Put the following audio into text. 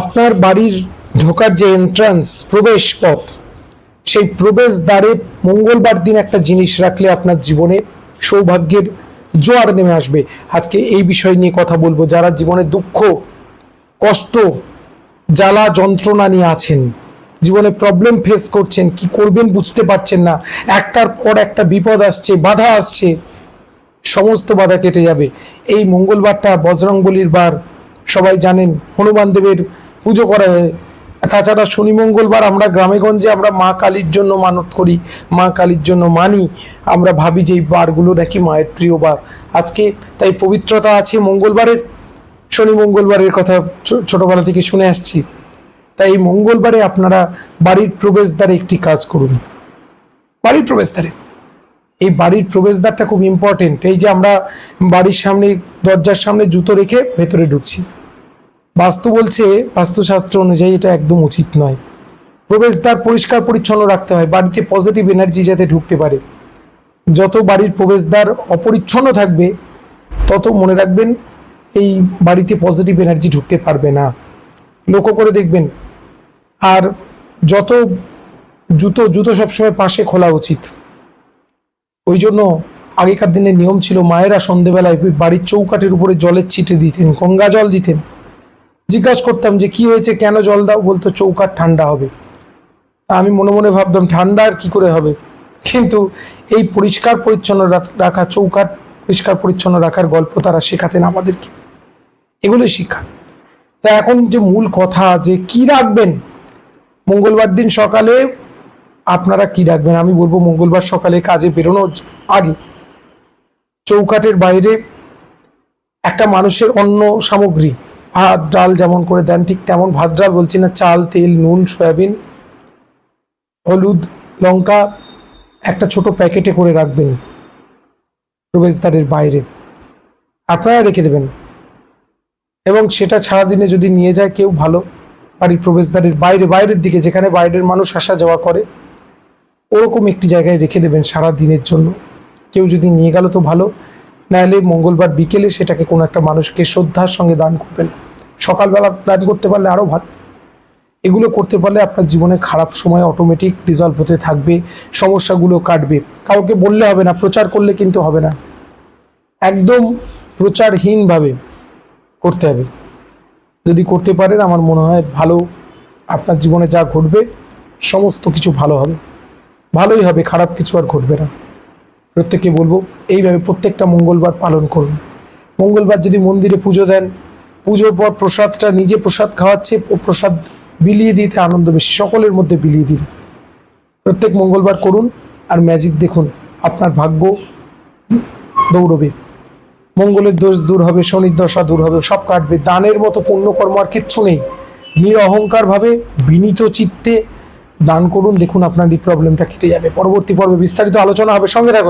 আপনার বাড়ির ঢোকার যে এন্ট্রান্স প্রবেশ পথ, সেই প্রবেশ দ্বারে মঙ্গলবার দিন একটা জিনিস রাখলে আপনার জীবনে সৌভাগ্যের জোয়ার নেমে আসবে। আজকে এই বিষয় নিয়ে কথা বলব। যারা জীবনে দুঃখ, কষ্ট, জ্বালা, যন্ত্রণা নিয়ে আছেন, জীবনে প্রবলেম ফেস করছেন, কি করবেন বুঝতে পারছেন না, একটার পর একটা বিপদ আসছে, বাধা আসছে, সমস্ত বাধা কেটে যাবে। এই মঙ্গলবারটা বজরং বলির বার সবাই জানেন, হনুমান দেবের পুজো করা। হয় তাছাড়া শনি, মঙ্গলবার আমরা গ্রামেগঞ্জে আমরা মা কালীর জন্য মানত করি, মা কালীর জন্য মানি। আমরা ভাবি যে এই বারগুলো নাকি মায়ের প্রিয় বার। আজকে তাই পবিত্রতা আছে মঙ্গলবারের। শনি, মঙ্গলবারের কথা ছোটবেলা থেকে শুনে আসছি। তাই এই মঙ্গলবারে আপনারা বাড়ির প্রবেশদ্বারে একটি কাজ করুন। বাড়ির প্রবেশদ্বারে। এই বাড়ির প্রবেশদ্বারটা খুব ইম্পর্টেন্ট এই যে আমরা বাড়ির সামনে, দরজার সামনে জুতো রেখে ভেতরে ঢুকছি। বাস্তু বলছে, বাস্তুশাস্ত্র অনুযায়ী এটা একদম উচিত নয়। প্রবেশদ্বার পরিষ্কার পরিচ্ছন্ন রাখতে হয়, বাড়িতে পজিটিভ এনার্জি যাতে ঢুকতে পারে। যত বাড়ির প্রবেশদ্বার অপরিচ্ছন্ন থাকবে, তত মনে রাখবেন এই বাড়িতে পজিটিভ এনার্জি ঢুকতে পারবে না। লক্ষ্য করে দেখবেন, আর যত জুতো জুতো সবসময় পাশে খোলা উচিত। ওই জন্য আগেকার দিনে নিয়ম ছিল, মায়েরা সন্ধেবেলায় বাড়ির চৌকাঠের উপরে জলের ছিটে দিতেন, গঙ্গা জল দিতেন। জিজ্ঞাসা করতাম যে কি হয়েছে, কেন জল দাও? বলতো, চৌকাঠ ঠান্ডা হবে। আমি মনে মনে ভাবতাম, ঠান্ডা আর কি করে হবে? কিন্তু এই পরিষ্কার পরিচ্ছন্ন রাখা চৌকাট পরিষ্কার পরিচ্ছন্ন রাখার গল্প তারা শেখাতেন আমাদেরকে। এগুলোই শিক্ষা। তা এখন যে মূল কথা, যে কি রাখবেন? মঙ্গলবার দিন সকালে আপনারা কি রাখবেন? আমি বলব, মঙ্গলবার সকালে কাজে বেরোনোর আগে চৌকাঠের বাইরে একটা মানুষের অন্য সামগ্রী ভাত, ডাল যেমন করে দেন, ঠিক তেমন ভাত, ডাল বলছি না, চাল, তেল, নুন, সয়াবিন, হলুদ, লঙ্কা, একটা ছোট প্যাকেটে করে রাখবেন প্রবেশদ্বারের বাইরে। আপনারা রেখে দেবেন। এবং সেটা ছাড়া দিনে যদি নিয়ে যায় কেউ ভালো বাড়ির প্রবেশদ্বারের বাইরে, বাইরের দিকে, যেখানে বাইরের মানুষ আসা যাওয়া করে, ওরকম একটি জায়গায় রেখে দেবেন সারা দিনের জন্য। কেউ যদি নিয়ে গেল তো ভালো, নাহলে মঙ্গলবার বিকেলে সেটাকে কোনো একটা মানুষকে শ্রদ্ধার সঙ্গে দান করবেন। সকালবেলা প্ল্যান করতে পারলে আরও ভালো। এগুলো করতে পারলে আপনার জীবনে খারাপ সময় অটোমেটিক রিজলভ হতে থাকবে, সমস্যাগুলো কাটবে। কাউকে বললে হবে না, প্রচার করলে কিন্তু হবে না। একদম প্রচারহীনভাবে করতে হবে। যদি করতে পারেন, আমার মনে হয় ভালো, আপনার জীবনে যা ঘটবে, সমস্ত কিছু ভালো হবে। ভালোই হবে, খারাপ কিছু আর ঘটবে না। প্রত্যেককে বলব, এইভাবে প্রত্যেকটা মঙ্গলবার পালন করুন। মঙ্গলবার যদি মন্দিরে পুজো দেন পুজোর পর প্রসাদটা নিজে প্রসাদ খাওয়াচ্ছে ও প্রসাদ বিলিয়ে দিতে আনন্দ বেশি, সকলের মধ্যে বিলিয়ে দিন। প্রত্যেক মঙ্গলবার করুন আর ম্যাজিক দেখুন, আপনার ভাগ্য দৌড়বে। মঙ্গলের দোষ দূর হবে, শনির দশা দূর হবে, সব কাটবে। দানের মতো পুণ্যকর্ম আর কিচ্ছু নেই। নিরহংকার ভাবে বিনীত চিত্তে দান করুন, দেখুন আপনার এই প্রবলেমটা কেটে যাবে। পরবর্তী পর্বে বিস্তারিত আলোচনা হবে, সঙ্গে থাকুন।